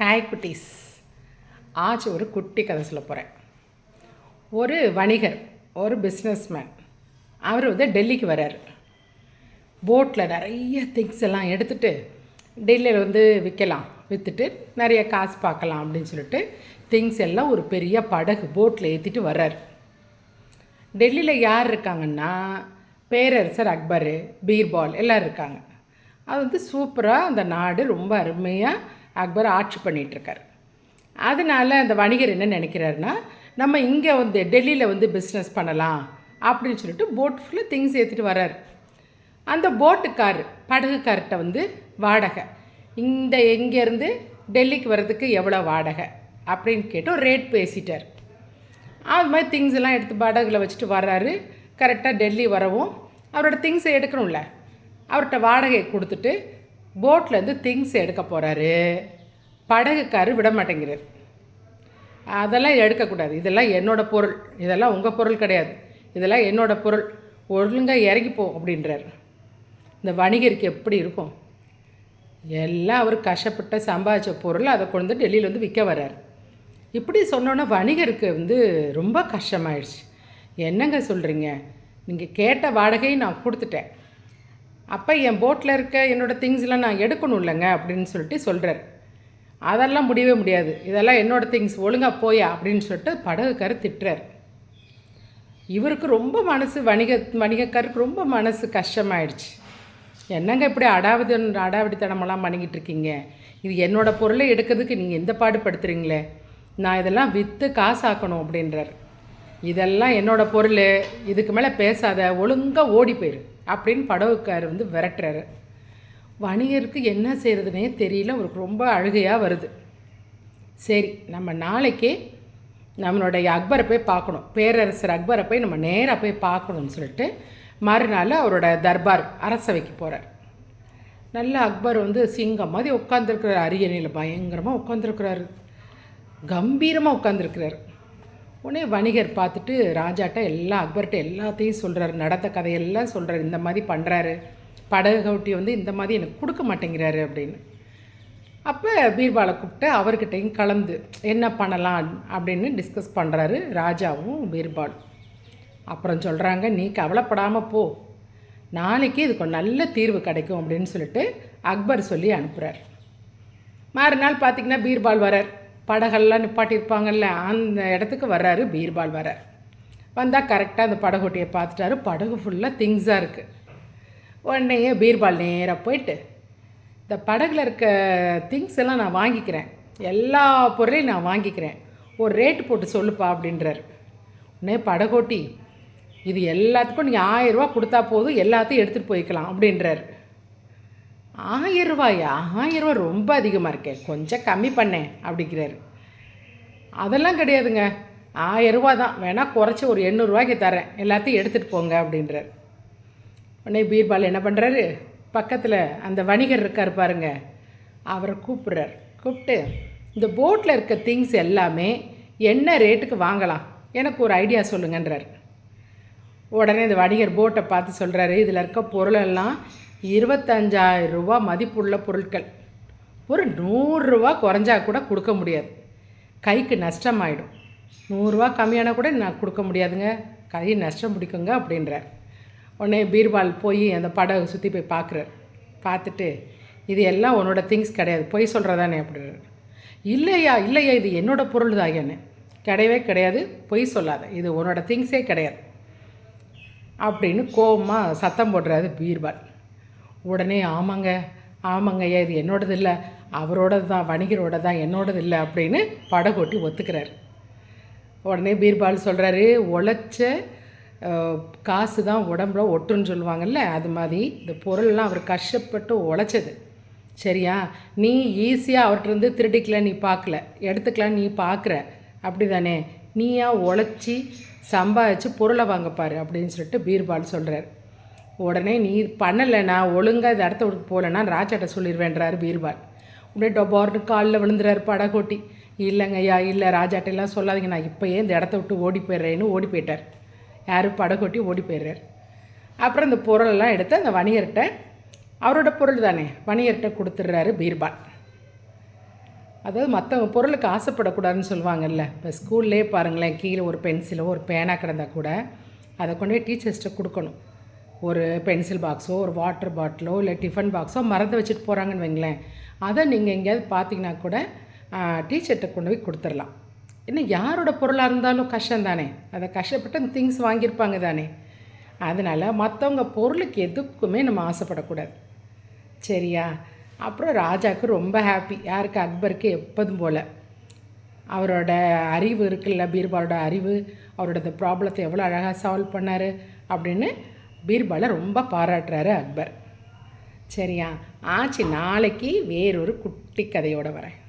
Hi குட்டீஸ். ஆச்சு ஒரு குட்டி கதை சொல்ல போகிறேன் ஒரு வணிகர் ஒரு பிஸ்னஸ்மேன் அவர் வந்து டெல்லிக்கு வரார் போட்டில் நிறைய திங்ஸ் எல்லாம் எடுத்துகிட்டு டெல்லியில் வந்து விற்கலாம் விற்றுட்டு நிறைய காசு பார்க்கலாம் அப்படின்னு சொல்லிட்டு திங்ஸ் எல்லாம் ஒரு பெரிய படகு போட்டில் ஏற்றிட்டு வர்றார். டெல்லியில் யார் இருக்காங்கன்னா பேரரசர் அக்பர் பீர்பால் எல்லோரும் இருக்காங்க. அது வந்து சூப்பராக அந்த நாடு ரொம்ப அருமையாக அக்பர் ஆட்சி பண்ணிகிட்ருக்கார் அதனால் அந்த வணிகர் என்ன நினைக்கிறாருன்னா நம்ம இங்கே வந்து டெல்லியில் வந்து பிஸ்னஸ் பண்ணலாம் அப்படின்னு சொல்லிட்டு போட் ஃபுல்லாக திங்ஸ் ஏற்றிட்டு வர்றார். அந்த போட்டுக்கார் படகுக்கார்கிட்ட வந்து வாடகை. இந்த இங்கேருந்து டெல்லிக்கு வர்றதுக்கு எவ்வளோ வாடகை அப்படின்னு கேட்டு ஒரு ரேட் பேசிட்டார். அது மாதிரி திங்ஸ் எல்லாம் எடுத்து படகுல வச்சுட்டு வர்றாரு. கரெக்டாக டெல்லி வரவும் அவரோட திங்ஸை எடுக்கணும்ல. அவர்கிட்ட வாடகையை கொடுத்துட்டு போட்லேருந்து திங்ஸ் எடுக்க போகிறாரு படகுக்காரு விட மாட்டேங்கிறார். அதெல்லாம் எடுக்கக்கூடாது. இதெல்லாம் என்னோடய பொருள். இதெல்லாம் உங்கள் பொருள் கிடையாது. இதெல்லாம் என்னோடய பொருள். ஒழுங்காக இறங்கிப்போ அப்படின்றார். இந்த வணிகருக்கு எப்படி இருக்கும்? எல்லாம் அவர் கஷ்டப்பட்ட சம்பாதிச்ச பொருள் அதை கொண்டு வந்து டெல்லியில் வந்து விற்க வர்றார். இப்படி சொன்னோன்னா வணிகருக்கு வந்து ரொம்ப கஷ்டமாயிடுச்சு. என்னங்க சொல்கிறீங்க நீங்கள் கேட்ட வாடகையை நான் கொடுத்துட்டேன். அப்போ என் போட்டில் இருக்க என்னோடய திங்ஸ்லாம் நான் எடுக்கணும் இல்லைங்க அப்படின்னு சொல்லிட்டு சொல்கிறார் அதெல்லாம் முடியவே முடியாது. இதெல்லாம் என்னோடய திங்ஸ் ஒழுங்காக போயா அப்படின்னு சொல்லிட்டு படகுக்கார் திட்டுறார். இவருக்கு ரொம்ப மனசு வணிக வணிகக்காருக்கு ரொம்ப மனசு கஷ்டமாயிடுச்சு. என்னங்க இப்படி அடாவதி அடாவடித்தனமெல்லாம் பண்ணிக்கிட்டு இருக்கீங்க? இது என்னோடய பொருளை எடுக்கிறதுக்கு நீங்கள் எந்த பாடுபடுத்துறீங்களே? நான் இதெல்லாம் விற்று காசாக்கணும் அப்படின்றார். இதெல்லாம் என்னோடய பொருள் இதுக்கு மேலே பேசாத ஒழுங்காக ஓடி போயிரு. அப்படின்னு படவுக்கார் வந்து விரட்டுறாரு. வணிகருக்கு என்ன செய்கிறதுனே தெரியல அவருக்கு ரொம்ப அழுகையாக வருது. சரி நம்ம நாளைக்கே நம்மளுடைய அக்பரை போய் பார்க்கணும். பேரரசர் அக்பரை போய் நம்ம நேராக போய் பார்க்கணும்னு சொல்லிட்டு மறுநாள் அவரோட தர்பார் அரசவைக்கு போகிறார் நல்ல அக்பர் வந்து சிங்கம் மாதிரி உட்காந்துருக்கிறார் அரியணையில் பயங்கரமாக உட்காந்துருக்கிறாரு கம்பீரமாக உட்காந்துருக்கிறாரு உடனே வணிகர் பார்த்துட்டு ராஜாட்ட எல்லா அக்பர்கிட்ட எல்லாத்தையும் சொல்கிறாரு நடத்த கதையெல்லாம் சொல்கிறாரு இந்த மாதிரி பண்ணுறாரு படகு கவுட்டி வந்து இந்த மாதிரி எனக்கு கொடுக்க மாட்டேங்கிறாரு அப்படின்னு. அப்போ பீர்பாலை கூப்பிட்டு அவர்கிட்டையும் கலந்து என்ன பண்ணலாம்? அப்படின்னு டிஸ்கஸ் பண்ணுறாரு ராஜாவும் பீர்பால் அப்புறம் சொல்கிறாங்க நீ கவலைப்படாமல் போ. நாளைக்கு இதுக்கு ஒரு நல்ல தீர்வு கிடைக்கும் அப்படின்னு சொல்லிட்டு அக்பர் சொல்லி அனுப்புகிறார் மறுநாள் பார்த்திங்கன்னா பீர்பால் வரார் படகெல்லாம் நிப்பாட்டியிருப்பாங்கல்ல அந்த இடத்துக்கு வர்றாரு பீர்பால் வர வந்தால் கரெக்டாக அந்த படகோட்டியை பார்த்துட்டாரு. படகு ஃபுல்லாக திங்ஸாக இருக்குது உடனேயே பீர்பால் நேராக போயிட்டு இந்த படகுல இருக்க திங்ஸ் எல்லாம் நான் வாங்கிக்கிறேன். எல்லா பொருளையும் நான் வாங்கிக்கிறேன். ஒரு ரேட்டு போட்டு சொல்லுப்பா அப்படின்றார். உடனே படகோட்டி இது எல்லாத்துக்கும் நீங்கள் ஆயிரரூவா கொடுத்தா போதும் எல்லாத்தையும் எடுத்துகிட்டு போய்க்கலாம் அப்படின்றார். ஆயிரம் ரூபாயா? ஆயிரம் ரூபா ரொம்ப அதிகமாக இருக்கே. கொஞ்சம் கம்மி பண்ணேன் அப்படிங்கிறாரு. அதெல்லாம் கிடையாதுங்க. ஆயிரம் ரூபா தான். வேணால் குறைச்சி ஒரு எண்ணூறுரூவாய்க்கு தரேன். எல்லாத்தையும் எடுத்துகிட்டு போங்க அப்படின்றார். உடனே பீர்பால் என்ன பண்ணுறாரு பக்கத்தில் அந்த வணிகர் இருக்கார் பாருங்க. அவரை கூப்பிட்றார். கூப்பிட்டு இந்த போட்டில் இருக்க திங்ஸ் எல்லாமே என்ன ரேட்டுக்கு வாங்கலாம்? எனக்கு ஒரு ஐடியா சொல்லுங்கன்றார். உடனே இந்த வணிகர் போட்டை பார்த்து சொல்கிறாரு இதில் இருக்க பொருளெல்லாம் இருபத்தஞ்சாயிரம் ரூபா மதிப்புள்ள பொருட்கள். ஒரு நூறுரூவா குறைஞ்சா கூட கொடுக்க முடியாது. கைக்கு நஷ்டமாயிடும். நூறுரூவா கம்மியான கூட நான் கொடுக்க முடியாதுங்க. கை நஷ்டம் பிடிக்குங்க அப்படின்றார். உடனே பீர்பால் போய் அந்த படகு சுற்றி போய் பார்க்குறார். பார்த்துட்டு இது எல்லாம் உன்னோட திங்ஸ் கிடையாது. பொய் சொல்கிறதானே அப்படின்றார். இல்லையா இல்லையா இது என்னோடய பொருள் தான் என்ன? கிடையவே கிடையாது. பொய் சொல்லாத. இது உன்னோட திங்ஸே கிடையாது. அப்படின்னு கோபமாக சத்தம் போடுறாரு பீர்பால். உடனே ஆமாங்க ஆமாங்க ஐயா இது என்னோடது இல்லை. அவரோடது தான் வணிகரோட தான் என்னோடது இல்லை அப்படின்னு படகோட்டி ஒத்துக்கிறார். உடனே பீர்பால் சொல்கிறாரு உழைச்ச காசு தான் உடம்புல ஒட்டுன்னு சொல்லுவாங்கல்ல அது மாதிரி இந்த பொருள்லாம் அவர் கஷ்டப்பட்டு உழைச்சது. சரியா? நீ ஈஸியாக அவர்கிட்ட திருடிக்கல நீ பார்க்கல எடுத்துக்கலாம் நீ பார்க்குற அப்படி தானே நீயா உழைச்சி சம்பாதிச்சு பொருளை வாங்கப்பார் அப்படின்னு சொல்லிட்டு பீர்பால் சொல்கிறார் உடனே நீ பண்ணலை நான் ஒழுங்காக இந்த இடத்த விட்டு போகலன்னா ராஜாட்ட சொல்லிடுவேன்றாரு பீர்பால். உடனே டொபார்னு காலில் விழுந்துறாரு படகோட்டி. இல்லைங்க ஐயா இல்லை ராஜாட்டெல்லாம் சொல்லாதீங்க. நான் இப்போயே இந்த இடத்த விட்டு ஓடி போயிடுறேன்னு ஓடி போயிட்டார். யார்? படகோட்டி ஓடி போயிடுறார். அப்புறம் இந்த பொருளெல்லாம் எடுத்து அந்த வணிகர்கிட்ட அவரோட பொருள் தானே வணிகர்கிட்ட கொடுத்துட்றாரு பீர்பால். அதாவது மற்றவங்க பொருளுக்கு ஆசைப்படக்கூடாதுன்னு சொல்லுவாங்கல்ல. இப்போ ஸ்கூல்லே பாருங்களேன் கீழே ஒரு பென்சிலோ ஒரு பேனா கிடந்தால் கூட அதை கொண்டு போய் கொடுக்கணும். ஒரு பென்சில் பாக்ஸோ ஒரு வாட்டர் பாட்டிலோ இல்லை டிஃபன் பாக்ஸோ மறந்து வச்சுட்டு போகிறாங்கன்னு வைங்களேன். அதை நீங்கள் எங்கேயாவது பார்த்தீங்கன்னா கூட டீச்சர்கிட்ட கொண்டு போய் கொடுத்துடலாம். இன்னும் யாரோட பொருளாக இருந்தாலும் கஷ்டம் தானே? அதை கஷ்டப்பட்டு அந்த திங்ஸ் வாங்கியிருப்பாங்க தானே? அதனால் மற்றவங்க பொருளுக்கு எதுக்குமே நம்ம ஆசைப்படக்கூடாது. சரியா? அப்புறம் ராஜாவுக்கு ரொம்ப ஹாப்பி யாருக்கு? அக்பருக்கு எப்போதும் போல். அவரோட அறிவு இருக்குல்ல பீர்பாலோட அறிவு அவரோட இந்த ப்ராப்ளத்தை எவ்வளோ அழகாக சால்வ் பண்ணார் அப்படின்னு பீர்பாலை ரொம்ப பாராட்டுறாரு அக்பர். சரியா? ஆச்சு நாளைக்கு வேறொரு குட்டி கதையோடு வரேன்.